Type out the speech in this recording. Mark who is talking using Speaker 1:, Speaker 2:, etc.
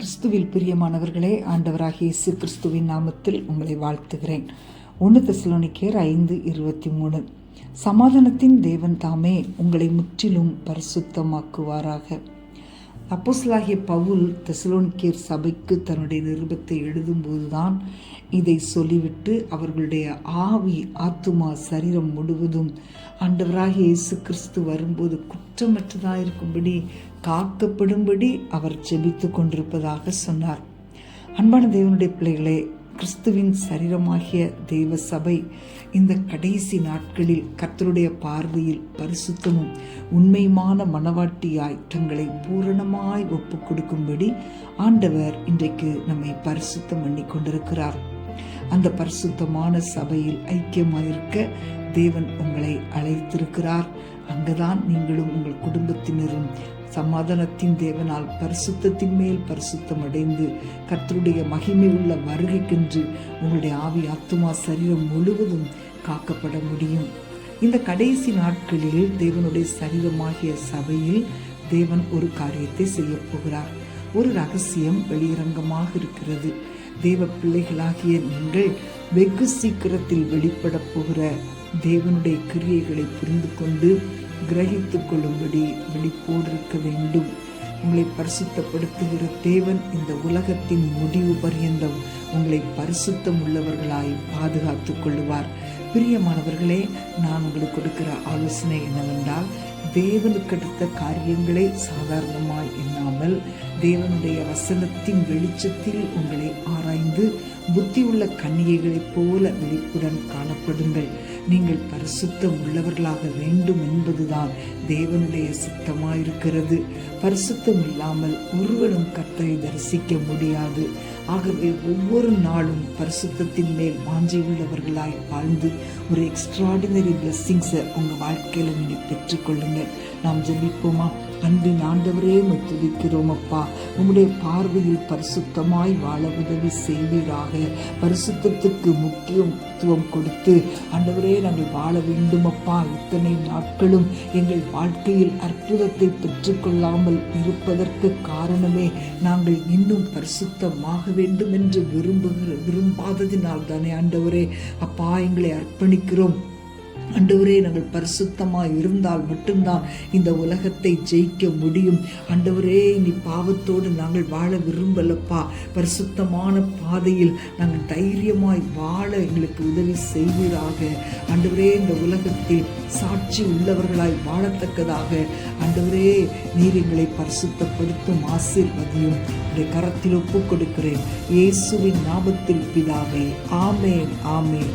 Speaker 1: கிறிஸ்துவில் பிரியமானவர்களே ஆண்டவராகிய இயேசு கிறிஸ்துவின் நாமத்தில் உங்களை வாழ்த்துகிறேன். ஒன்று தெசலோனிக்கேர் ஐந்து இருபத்தி மூணு. சமாதானத்தின் தேவன் தாமே உங்களை முற்றிலும் பரிசுத்தமாக்குவாராக. அப்போஸ்லாகிய பவுல் தெசலோனிக்கேர் சபைக்கு தன்னுடைய நிருபத்தை எழுதும்போதுதான் இதை சொல்லிவிட்டு அவர்களுடைய ஆவி ஆத்துமா சரீரம் முழுவதும் ஆண்டவராகிய இயேசு கிறிஸ்து வரும்போது குற்றமற்றதாக இருக்கும்படி காக்கப்படும்படி அவர் ஜெபித்து கொண்டிருப்பதாக சொன்னார். அன்பான தேவனுடைய பிள்ளைகளே கிறிஸ்துவின் சரீரமாகிய தெய்வ சபை இந்த கடைசி நாட்களில் கர்த்தருடைய பார்வையில் பரிசுத்தமும் உண்மையுமான மனவாட்டியாய் தங்களை பூரணமாய் ஒப்பு கொடுக்கும்படி ஆண்டவர் இன்றைக்கு நம்மை பரிசுத்தம் பண்ணி கொண்டிருக்கிறார். அந்த பரிசுத்தமான சபையில் ஐக்கியமாயிருக்க தேவன் உங்களை அழைத்திருக்கிறார். அங்குதான் நீங்களும் உங்கள் குடும்பத்தினரும் சமாதானத்தின் தேவனால் பரிசுத்தத்தின் மேல் பரிசுத்தம் அடைந்து கர்த்தருடைய மகிமை உள்ள வருகைக்கென்று உங்களுடைய ஆவி ஆத்துமா சரீரம் முழுவதும் காக்கப்பட முடியும். இந்த கடைசி நாட்களில் தேவனுடைய சரீரமாகிய சபையில் தேவன் ஒரு காரியத்தை செய்ய போகிறார். ஒரு ரகசியம் வெளியரங்கமாக இருக்கிறது. தேவ பிள்ளைகளாகிய நீங்கள் வெகு சீக்கிரத்தில் வெளிப்பட போகிற தேவனுடைய கிரியைகளை புரிந்து கொண்டு கிரகித்துக் கொள்ளும்படி வெளிப்போடிருக்க வேண்டும். உங்களை பரிசுத்தப்படுத்துகிற தேவன் இந்த உலகத்தின் முடிவு பரியந்தம் உங்களை பரிசுத்தம் உள்ளவர்களாய் பாதுகாத்துக் கொள்ளுவார். பிரியமானவர்களே நான் உங்களுக்கு கொடுக்கிற ஆலோசனை என்னவென்றால் தேவனுக்கு அடுத்த காரியங்களை சாதாரணமாய் எண்ணாமல் தேவனுடைய வசனத்தின் வெளிச்சத்தில் உங்களை ஆராய்ந்து புத்தி உள்ள கன்னிகைகளைப் போல விழிப்புடன் காணப்படுங்கள். நீங்கள் பரிசுத்தம் உள்ளவர்களாக வேண்டும் என்பதுதான் தேவனுடைய சித்தமாயிருக்கிறது. பரிசுத்தம் இல்லாமல் ஒருவனும் கர்த்தரை தரிசிக்க முடியாது. ஆகவே ஒவ்வொரு நாளும் பரிசுத்தத்தின் மேல் வாஞ்சி உள்ளவர்களாய் வாழ்ந்து ஒரு எக்ஸ்ட்ராடினரி பிளெஸ்ஸிங்ஸை உங்கள் வாழ்க்கையில் நீங்கள் நாம் ஜெபிப்போமா? அன்பின் ஆண்டவரே துதிக்கிறோம் அப்பா உம்முடைய பார்வையில் பரிசுத்தமாய் வாழ உதவி செய்வீராக. பரிசுத்தத்துக்கு முக்கியத்துவம் கொடுத்து ஆண்டவரே நாங்கள் வாழ வேண்டும் அப்பா இத்தனை நாட்களும் எங்கள் வாழ்க்கையில் அற்புதத்தை பெற்றுக்கொள்ளாமல் இருப்பதற்கு காரணமே நாங்கள் இன்னும் பரிசுத்தமாக வேண்டும் என்று விரும்புகிற விரும்பாததினால் தானே ஆண்டவரே. அப்பா எங்களை அர்ப்பணிக்கிறோம். அண்டவரே நாங்கள் பரிசுத்தமாக இருந்தால் மட்டும்தான் இந்த உலகத்தை ஜெயிக்க முடியும். அண்டவரே நீ பாவத்தோடு நாங்கள் வாழ விரும்பலப்பா. பரிசுத்தமான பாதையில் நாங்கள் தைரியமாய் வாழ எங்களுக்கு உதவி செய்வீராக. அண்டவரே இந்த உலகத்தில் சாட்சி உள்ளவர்களாய் வாழத்தக்கதாக. அண்டவரே நீர் எங்களை பரிசுத்தப்படுத்தும் ஆசீர்வதியும் உடைய கரத்தில் ஒப்புக் கொடுக்கிறேன் இயேசுவின் நாமத்தில் பிதாவே ஆமேன் ஆமேன்.